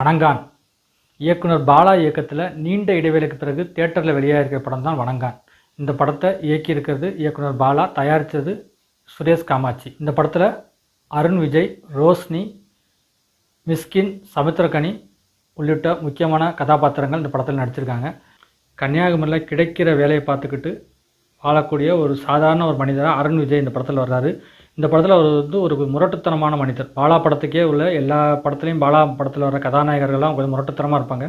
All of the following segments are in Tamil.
வணங்கான். இயக்குனர் பாலா இயக்கத்தில் நீண்ட இடைவேளைக்கு பிறகு தேட்டரில் வெளியாகிருக்கிற படம் தான் வணங்கான். இந்த படத்தை இயக்கியிருக்கிறது இயக்குனர் பாலா தயாரித்தது சுரேஷ் காமாட்சி. இந்த படத்தில் அருண் விஜய் ரோஷ்னி மிஸ்கின் சமுத்திரகனி உள்ளிட்ட முக்கியமான கதாபாத்திரங்கள் இந்த படத்தில் நடிச்சிருக்காங்க. கன்னியாகுமரியில் கிடைக்கிற வேலையை பார்த்துக்கிட்டு வாழக்கூடிய ஒரு சாதாரண ஒரு மனிதராக அருண் விஜய் இந்த படத்தில் வர்றாரு. இந்த படத்தில் அவர் வந்து ஒரு முரட்டுத்தனமான மனிதர். பாலா படத்துக்கே உள்ள எல்லா படத்துலையும் பாலா படத்தில் வர கதாநாயகர்கள்லாம் கொஞ்சம் முரட்டுத்தனமாக இருப்பாங்க.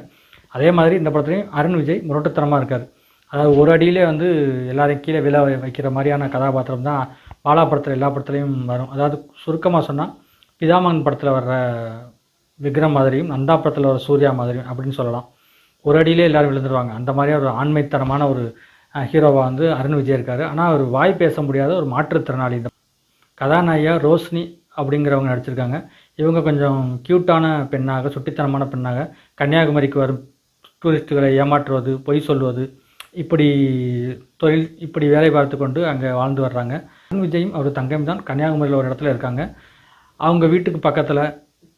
அதே மாதிரி இந்த படத்துலையும் அருண் விஜய் முரட்டுத்தனமாக இருக்கார். அதாவது ஒரு அடியிலே வந்து எல்லாரையும் கீழே விழ வைக்கிற மாதிரியான கதாபாத்திரம் தான் பாலா படத்தில் எல்லா படத்துலையும் வரும். அதாவது சுருக்கமாக சொன்னால் பிதாமகன் படத்தில் வர்ற விக்ரம் மாதிரியும் நந்தா படத்தில் வர சூர்யா மாதிரியும் அப்படின்னு சொல்லலாம். ஒரு அடியிலே எல்லோரும் விழுந்துருவாங்க. அந்த மாதிரியே ஒரு ஆண்மைத்தனமான ஒரு ஹீரோவாக வந்து அருண் விஜய் இருக்கார். ஆனால் அவர் வாய் பேச முடியாத ஒரு மாற்றுத்திறனாளி இந்த கதாநாயகா ரோஷினி அப்படிங்கிறவங்க நடிச்சிருக்காங்க. இவங்க கொஞ்சம் க்யூட்டான பெண்ணாக சுட்டித்தனமான பெண்ணாக கன்னியாகுமரிக்கு வரும் டூரிஸ்ட்டுகளை ஏமாற்றுவது பொய் சொல்வது இப்படி தொழில் இப்படி வேலை பார்த்து கொண்டு அங்கே வாழ்ந்து வர்றாங்க. விஜயும் அவர் தங்கம் தான் கன்னியாகுமரியில் ஒரு இடத்துல இருக்காங்க. அவங்க வீட்டுக்கு பக்கத்தில்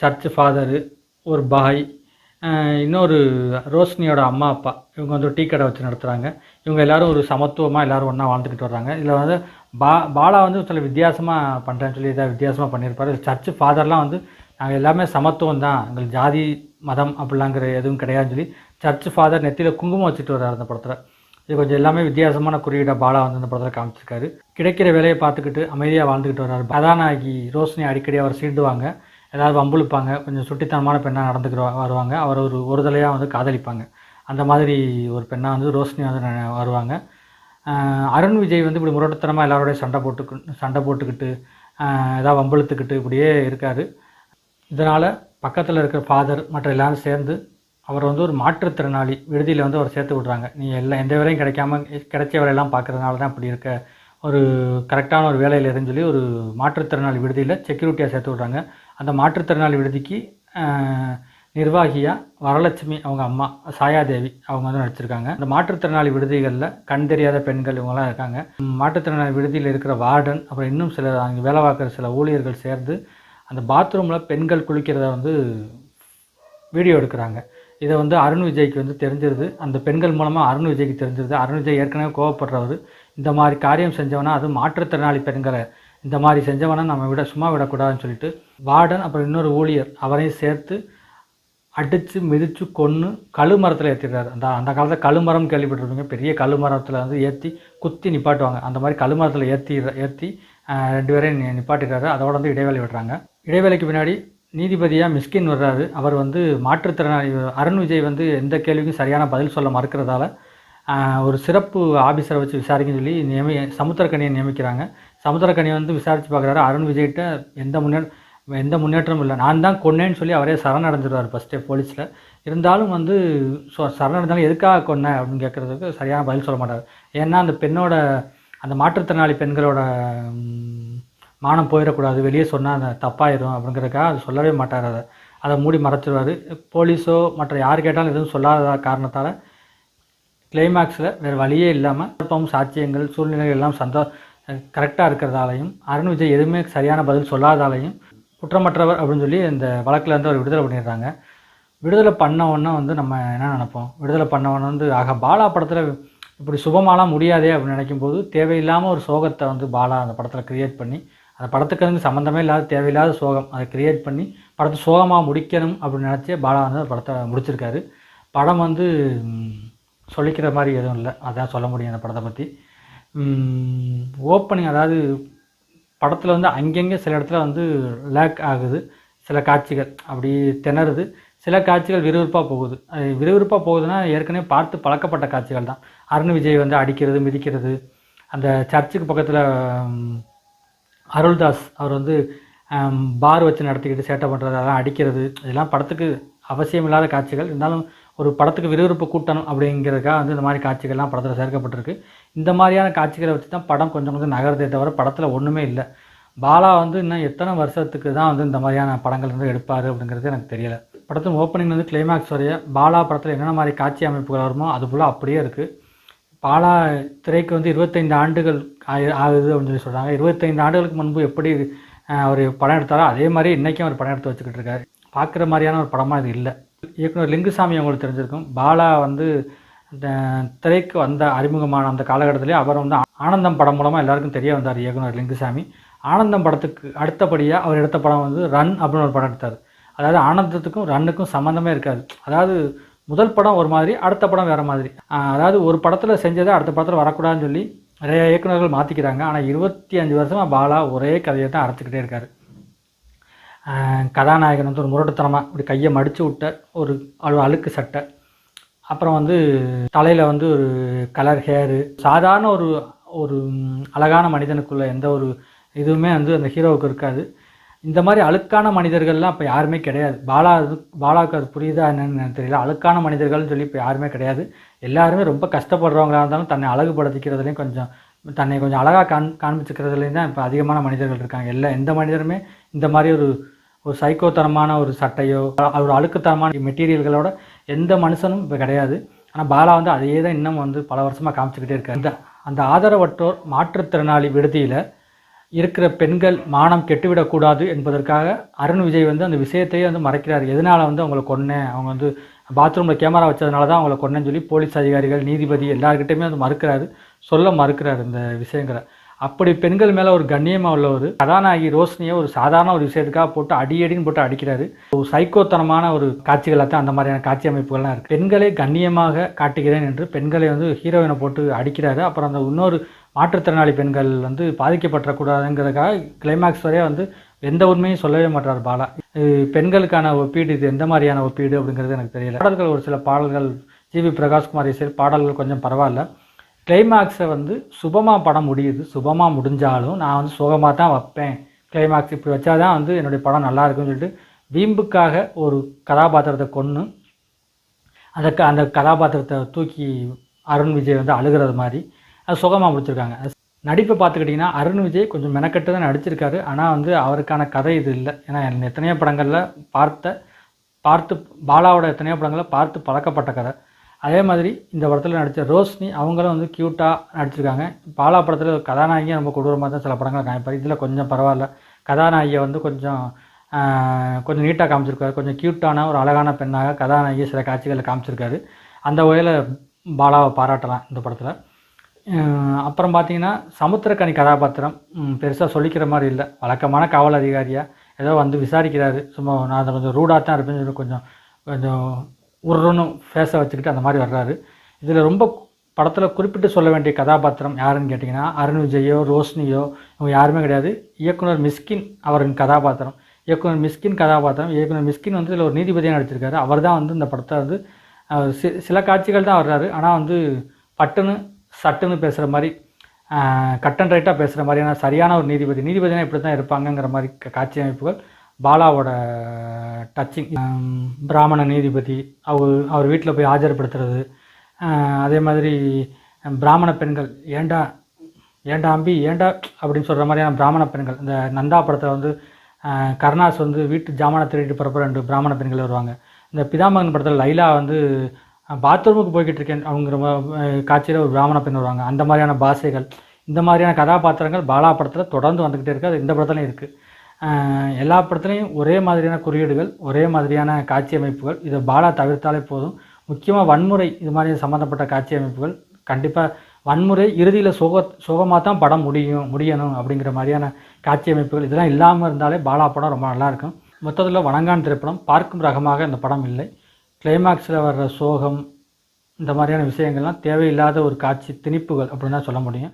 சர்ச் ஃபாதரு ஒரு பாய் இன்னொரு ரோஷினியோட அம்மா அப்பா இவங்க வந்து ஒரு டீ கடை வச்சு நடத்துகிறாங்க இவங்க எல்லாரும் ஒரு சமத்துவமாக எல்லாரும் ஒன்றா வாழ்ந்துக்கிட்டு வர்றாங்க. இதில் வந்து பா பாலா வந்து சில வித்தியாசமாக பண்ணுறேன்னு சொல்லி இதை வித்தியாசமாக பண்ணியிருப்பாரு. சர்ச்சு ஃபாதர்லாம் வந்து நாங்கள் எல்லாமே சமத்துவம் தான். எங்களுக்கு ஜாதி மதம் அப்படிலாங்கிற எதுவும் கிடையாதுன்னு சொல்லி சர்ச் ஃபாதர் நெத்தியில் குங்குமம் வச்சுட்டு வர்றாரு அந்த படத்தில். இது கொஞ்சம் எல்லாமே வித்தியாசமான குறியீடாக பாலா வந்து அந்த படத்தில் காமிச்சிருக்காரு. கிடைக்கிற வேலையை பார்த்துக்கிட்டு அமைதியாக வாழ்ந்துக்கிட்டு வர்றாரு. கதாநாயகி ரோஷினி அடிக்கடி அவர் சீண்டுவாங்க. ஏதாவது வம்புழுப்பாங்க. கொஞ்சம் சுட்டித்தனமான பெண்ணாக நடந்துக்கிற வருவாங்க. அவர் ஒரு ஒரு தலையாக வந்து காதலிப்பாங்க. அந்த மாதிரி ஒரு பெண்ணாக வந்து ரோஷினி வந்து வருவாங்க. அருண் விஜய் வந்து இப்படி முரட்டுத்தனமாக எல்லாரோடய சண்டை போட்டுக்கு சண்டை போட்டுக்கிட்டு எதாவது ஏதாவது இப்படியே இருக்கார். இதனால் பக்கத்தில் இருக்கிற ஃபாதர் மற்ற எல்லாரும் சேர்ந்து அவர் வந்து ஒரு மாற்றுத்திறனாளி விடுதியில் வந்து அவர் சேர்த்து விட்றாங்க. நீ எல்லாம் எந்த வேலையும் கிடைக்காம கிடைச்ச வேலையெல்லாம் பார்க்குறதுனால தான் இப்படி இருக்க. ஒரு கரெக்டான ஒரு வேலையில் இருந்து சொல்லி ஒரு மாற்றுத்திறனாளி விடுதியில் செக்யூரிட்டியாக சேர்த்து விட்றாங்க. அந்த மாற்றுத்திறனாளி விடுதிக்கு நிர்வாகியாக வரலட்சுமி அவங்க அம்மா சாயாதேவி அவங்க வந்து நடிச்சிருக்காங்க. இந்த மாற்றுத்திறனாளி விடுதிகளில் கண் தெரியாத பெண்கள் இவங்கெல்லாம் இருக்காங்க. மாற்றுத்திறனாளி விடுதியில் இருக்கிற வார்டன் அப்புறம் இன்னும் சில அங்கே வேலை பார்க்குற சில ஊழியர்கள் சேர்ந்து அந்த பாத்ரூமில் பெண்கள் குளிக்கிறத வந்து வீடியோ எடுக்கிறாங்க. இதை வந்து அருண் விஜய்க்கு வந்து தெரிஞ்சிருது. அந்த பெண்கள் மூலமாக அருண் விஜய்க்கு தெரிஞ்சிருது. அருண் விஜய் ஏற்கனவே கோவப்படுறவர். இந்த மாதிரி காரியம் செஞ்சவனா அது மாற்றுத்திறனாளி பெண்களை இந்த மாதிரி செஞ்சவனா நம்ம விட சும்மா விடக்கூடாதுன்னு சொல்லிட்டு வார்டன் அப்புறம் இன்னொரு ஊழியர் அவரையும் சேர்த்து அடித்து மிதித்து கொன்று கழு மரத்தில் ஏற்றிடுறாரு அந்த அந்த காலத்தில் கழுமரம் கேள்விப்பட்டிருப்பீங்க. பெரிய கழுமரத்தில் வந்து ஏற்றி குத்தி நிப்பாட்டுவாங்க. அந்த மாதிரி கழுமரத்தில் ஏற்றி ஏற்றி ரெண்டு பேரையும் நிப்பாட்டிடுறாரு. அதோட வந்து இடைவேளை விடுறாங்க. இடைவேளைக்கு பின்னாடி நீதிபதியாக மிஸ்கின் வர்றாரு. அவர் வந்து மாற்றுத்திறனாளி அருண் விஜய் வந்து எந்த கேள்விக்கும் சரியான பதில் சொல்ல மறுக்கிறதால ஒரு சிறப்பு ஆபீஸரை வச்சு விசாரிக்கன்னு சொல்லி நியமி சமுத்திரக்கணியை நியமிக்கிறாங்க. சமுத்திரக்கணியை வந்து விசாரித்து பார்க்குறாரு. அருண் விஜய்கிட்ட எந்த முன்னேற்ற எந்த முன்னேற்றமும் இல்லை. நான் தான் கொன்னேன்னு சொல்லி அவரே சரணடைஞ்சிருவார் ஃபஸ்ட்டே போலீஸில் இருந்தாலும் வந்து ஸோ சரணடைந்தாலும் எதுக்காக கொன்ன அப்படின்னு கேட்குறதுக்கு சரியான பதில் சொல்ல மாட்டார். ஏன்னா அந்த பெண்ணோட அந்த மாற்றுத்திறனாளி பெண்களோட மானம் போயிடக்கூடாது. வெளியே சொன்னால் அந்த தப்பாயிரும் அப்படிங்கிறதுக்காக அது சொல்லவே மாட்டார் அதை. அதை மூடி மறைச்சிடுவார் போலீஸோ மற்ற யார் கேட்டாலும் எதுவும் சொல்லாத காரணத்தால் கிளைமேக்ஸில் வேறு வழியே இல்லாமல் குழப்பம் சாட்சியங்கள் சூழ்நிலைகள் எல்லாம் சந்தோ கரெக்டாக இருக்கிறதாலையும் அருண் விஜய் எதுவுமே சரியான பதில் சொல்லாதாலையும் குற்றமற்றவர் அப்படின்னு சொல்லி இந்த வழக்கில் வந்து அவர் விடுதலை பண்ணிடுறாங்க. விடுதலை பண்ணவொன்னே வந்து நம்ம என்ன நினைப்போம்? விடுதலை பண்ணவொன்னே வந்து ஆக பாலா படத்தில் இப்படி சுபமாலாம் முடியாதே அப்படின்னு நினைக்கும் போது தேவையில்லாமல் ஒரு சோகத்தை வந்து பாலா அந்த படத்தில் கிரியேட் பண்ணி அந்த படத்துக்கு வந்து சம்மந்தமே இல்லாத தேவையில்லாத சோகம் அதை கிரியேட் பண்ணி படத்தை சோகமாக முடிக்கணும் அப்படின்னு நினச்சே பாலா வந்து அந்த படத்தை முடிச்சிருக்காரு. படம் வந்து சொல்லிக்கிற மாதிரி எதுவும் இல்லை. அதான் சொல்ல முடியும் அந்த படத்தை பற்றி ஓப்பனிங் அதாவது படத்தில் வந்து அங்கங்கே சில இடத்துல வந்து லேக் ஆகுது. சில காட்சிகள் அப்படி திணறுது. சில காட்சிகள் விறுவிறுப்பாக போகுது. விறுவிறுப்பாக போகுதுன்னா ஏற்கனவே பார்த்து பழக்கப்பட்ட காட்சிகள் தான். அருண் விஜய் வந்து அடிக்கிறது மிதிக்கிறது. அந்த சர்ச்சுக்கு பக்கத்தில் அருள்தாஸ் அவர் வந்து பார் வச்சு நடத்திக்கிட்டு சேட்டை பண்ணுறது அதெல்லாம் அடிக்கிறது. இதெல்லாம் படத்துக்கு அவசியமில்லாத காட்சிகள். இருந்தாலும் ஒரு படத்துக்கு விறுவிறுப்பு கூட்டணும் அப்படிங்கிறதுக்காக வந்து இந்த மாதிரி காட்சிகள்லாம் படத்தில் சேர்க்கப்பட்டிருக்கு. இந்த மாதிரியான காட்சிகளை வச்சு தான் படம் கொஞ்சம் கொஞ்சம் நகர்தே தவிர படத்தில் ஒன்றுமே இல்லை. பாலா வந்து இன்னும் எத்தனை வருஷத்துக்கு தான் வந்து இந்த மாதிரியான படங்கள் வந்து எடுப்பார் அப்படிங்கிறது எனக்கு தெரியலை. படத்தின் ஓப்பனிங் வந்து கிளைமேக்ஸ் வரைய பாலா படத்தில் என்னென்ன மாதிரி காட்சி அமைப்புகள் வருமோ அது போல் அப்படியே இருக்குது பாலா திரைக்கு வந்து இருபத்தைந்து ஆண்டுகள் ஆயி- ஆகுது அப்படின்னு சொல்லி சொல்கிறாங்க இருபத்தைந்து ஆண்டுகளுக்கு முன்பு எப்படி அவர் படம் எடுத்தாரோ அதே மாதிரி இன்றைக்கும் அவர் படம் எடுத்து வச்சுக்கிட்டு இருக்காரு. பார்க்குற மாதிரியான ஒரு படமாக இது இல்லை. இயக்குனர் லிங்குசாமி அவங்களுக்கு தெரிஞ்சிருக்கும். பாலா வந்து இந்த திரைக்கு வந்த அறிமுகமான அந்த காலகட்டத்திலே அவர் வந்து ஆனந்தம் படம் மூலமாக எல்லாருக்கும் தெரிய வந்தார் இயக்குனர் லிங்குசாமி. ஆனந்தம் படத்துக்கு அடுத்தபடியாக அவர் எடுத்த படம் வந்து ரன் அப்படின்னு ஒரு படம் எடுத்தார். அதாவது ஆனந்தத்துக்கும் ரன்னுக்கும் சம்மந்தமே இருக்காது. அதாவது முதல் படம் ஒரு மாதிரி அடுத்த படம் வேறு மாதிரி. அதாவது ஒரு படத்தில் செஞ்சதை அடுத்த படத்தில் வரக்கூடாதுன்னு சொல்லி நிறைய இயக்குனர்கள் மாற்றிக்கிறாங்க ஆனால் இருபத்தி அஞ்சு வருஷமாக பாலா ஒரே கதையை தான் அரைச்சிக்கிட்டே இருக்காரு. கதாநாயகன் வந்து ஒரு முரட்டுத்தனமாக இப்படி கையை மடித்து விட்ட ஒரு அழு அழுக்கு சட்டை. அப்புறம் வந்து தலையில் வந்து ஒரு கலர் ஹேரு சாதாரண ஒரு ஒரு அழகான மனிதனுக்குள்ள எந்த ஒரு இதுவுமே வந்து அந்த ஹீரோவுக்கு இருக்காது. இந்த மாதிரி அழுக்கான மனிதர்கள்லாம் இப்போ யாருமே கிடையாது. பாலா அது பாலாவுக்கு அது புரியுதா என்னன்னு தெரியல. அழுக்கான மனிதர்கள்னு சொல்லி இப்போ யாருமே கிடையாது. எல்லாருமே ரொம்ப கஷ்டப்படுறவங்களா இருந்தாலும் தன்னை அழகுபடுத்திக்கிறதுலையும் கொஞ்சம் தன்னை கொஞ்சம் அழகாக காண் காண்பிச்சுக்கிறதுலேயும் தான் இப்போ அதிகமான மனிதர்கள் இருக்காங்க. எல்லா எந்த மனிதருமே இந்த மாதிரி ஒரு ஒரு சைக்கோத்தனமான ஒரு சட்டையோ ஒரு அழுக்குத்தனமான மெட்டீரியல்களோட எந்த மனுஷனும் இப்போ கிடையாது. ஆனால் பாலா வந்து அதையே தான் இன்னும் வந்து பல வருஷமாக காமிச்சிக்கிட்டே இருக்காரு. அந்த அந்த ஆதரவற்றோர் மாற்றுத்திறனாளி விடுதியில் இருக்கிற பெண்கள் மானம் கெட்டுவிடக்கூடாது என்பதற்காக அருண் விஜய் வந்து அந்த விஷயத்தையே வந்து மறைக்கிறார். எதனால் வந்து அவங்கள கொன்னேன் அவங்க வந்து பாத்ரூமில் கேமரா வச்சதுனால தான் அவங்கள கொன்னேன்னு சொல்லி போலீஸ் அதிகாரிகள் நீதிபதி எல்லாருக்கிட்டையுமே வந்து மறுக்கிறாரு. சொல்ல மறுக்கிறார் இந்த விஷயங்களை. அப்படி பெண்கள் மேலே ஒரு கண்ணியமாக உள்ள ஒரு கதாநாயகி ரோஷினியை ஒரு சாதாரண ஒரு விஷயத்துக்காக போட்டு அடி அடின்னு போட்டு அடிக்கிறாரு. ஒரு சைக்கோத்தனமான ஒரு காட்சிகளாக தான் அந்த மாதிரியான காட்சி அமைப்புகள்லாம் இருக்குது பெண்களை கண்ணியமாக காட்டுகிறேன் என்று பெண்களை வந்து ஹீரோயினை போட்டு அடிக்கிறாரு. அப்புறம் அந்த இன்னொரு மாற்றுத்திறனாளி பெண்கள் வந்து பாதிக்கப்படக்கூடாதுங்கிறதுக்காக கிளைமேக்ஸ் வரைய வந்து எந்த உண்மையும் சொல்லவே மாட்டார் பாலா. பெண்களுக்கான ஒப்பீடு இது எந்த மாதிரியான ஒப்பீடு அப்படிங்கிறது எனக்கு தெரியல. பாடல்கள் ஒரு சில பாடல்கள் ஜிவி பிரகாஷ்குமார் இசையில் பாடல்கள் கொஞ்சம் பரவாயில்ல. கிளைமேக்ஸை வந்து சுபமாக படம் முடியுது. சுபமாக முடிஞ்சாலும் நான் வந்து சுகமாக தான் வைப்பேன். கிளைமேக்ஸ் இப்படி வச்சா தான் வந்து என்னுடைய படம் நல்லா இருக்குன்னு சொல்லிட்டு வீம்புக்காக ஒரு கதாபாத்திரத்தை கொன்று அந்த க அந்த கதாபாத்திரத்தை தூக்கி அருண் விஜய் வந்து அழுகிறது மாதிரி அது சுகமாக முடிச்சிருக்காங்க. நடிப்பை பார்த்துக்கிட்டிங்கன்னா அருண் விஜய் கொஞ்சம் மெனக்கட்டு தான் நடிச்சிருக்காரு. ஆனால் வந்து அவருக்கான கதை இது இல்லை. ஏன்னா என் எத்தனையோ படங்களில் பார்த்த பார்த்து பாலாவோட எத்தனையோ படங்களில் பார்த்து பழக்கப்பட்ட கதை. அதே மாதிரி இந்த படத்தில் நடித்த ரோஷினி அவங்களும் வந்து க்யூட்டாக நடிச்சிருக்காங்க. பாலா படத்தில் கதாநாயகியும் ரொம்ப கொடூரமாக தான் சில படங்களை காமிப்பார். இதில் கொஞ்சம் பரவாயில்ல. கதாநாயகியை வந்து கொஞ்சம் கொஞ்சம் நீட்டாக காமிச்சிருக்காரு. கொஞ்சம் க்யூட்டான ஒரு அழகான பெண்ணாக கதாநாயகி சில காட்சிகளை காமிச்சிருக்காரு. அந்த வகையில் பாலாவை பாராட்டலாம் இந்த படத்தில். அப்புறம் பார்த்தீங்கன்னா சமுத்திரக்கனி கதாபாத்திரம் பெருசாக சொல்லிக்கிற மாதிரி இல்லை. வழக்கமான காவல் அதிகாரியாக ஏதோ வந்து விசாரிக்கிறாரு. சும்மா நான் அதை கொஞ்சம் ரூடாக தான் இருப்பேன்னு சொல்லி கொஞ்சம் கொஞ்சம் உருன்னு ஃபேஸை வச்சுக்கிட்டு அந்த மாதிரி வர்றாரு. இதில் ரொம்ப படத்தில் குறிப்பிட்டு சொல்ல வேண்டிய கதாபாத்திரம் யாருன்னு கேட்டிங்கன்னா அருண் விஜயோ ரோஷினியோ இவங்க யாருமே கிடையாது. இயக்குனர் மிஸ்கின் அவரின் கதாபாத்திரம். இயக்குனர் மிஸ்கின் கதாபாத்திரம். இயக்குனர் மிஸ்கின் வந்து இதில் ஒரு நீதிபதியாக நடிச்சிருக்காரு. அவர் தான் வந்து இந்த படத்தை வந்து சில காட்சிகள் தான் வர்றாரு. ஆனால் வந்து பட்டுன்னு சட்டுன்னு பேசுகிற மாதிரி கட் அண்ட் ரைட்டாக பேசுகிற மாதிரியான சரியான ஒரு நீதிபதி. நீதிபதினா இப்படி தான் இருப்பாங்கங்கிற மாதிரி காட்சி அமைப்புகள் பாலாவோட டச்சிங் பிராமண நீதிபதி அவர் அவர் வீட்டில் போய் ஆஜர்படுத்துறது அதே மாதிரி பிராமண பெண்கள் ஏண்டா ஏண்டா அம்பி ஏண்டா அப்படின்னு சொல்கிற மாதிரியான பிராமண பெண்கள் இந்த நந்தா படத்தில் வந்து கருணாஸ் வந்து வீட்டு ஜாமான திருடிட்டு போகிறப்ப ரெண்டு பிராமண பெண்கள் வருவாங்க. இந்த பிதாமகன் படத்தில் லைலா வந்து பாத்ரூமுக்கு போய்கிட்டு இருக்கேன் அவங்கிற காட்சியில் ஒரு பிராமண பெண் வருவாங்க. அந்த மாதிரியான பாஷைகள் இந்த மாதிரியான கதாபாத்திரங்கள் பாலா படத்தில் தொடர்ந்து வந்துக்கிட்டே இருக்குது அது இந்த படத்துலையும் இருக்குது எல்லா படத்துலையும் ஒரே மாதிரியான குறியீடுகள் ஒரே மாதிரியான காட்சி அமைப்புகள். இதை பாலா தவிர்த்தாலே போதும். முக்கியமாக வன்முறை இது மாதிரி சம்மந்தப்பட்ட காட்சி அமைப்புகள். கண்டிப்பாக வன்முறை இறுதியில் சோக சோகமாக தான் படம் முடியும் முடியணும் அப்படிங்கிற மாதிரியான காட்சி அமைப்புகள். இதெல்லாம் இல்லாமல் இருந்தாலே பாலா படம் ரொம்ப நல்லாயிருக்கும் மொத்தத்தில் வணங்கான் திரைப்படம் பார்க்கும் ரகமாக இந்த படம் இல்லை. கிளைமேக்ஸில் வர்ற சோகம் இந்த மாதிரியான விஷயங்கள்லாம் தேவையில்லாத ஒரு காட்சி திணிப்புகள் அப்படின்னு தான் சொல்ல முடியும்.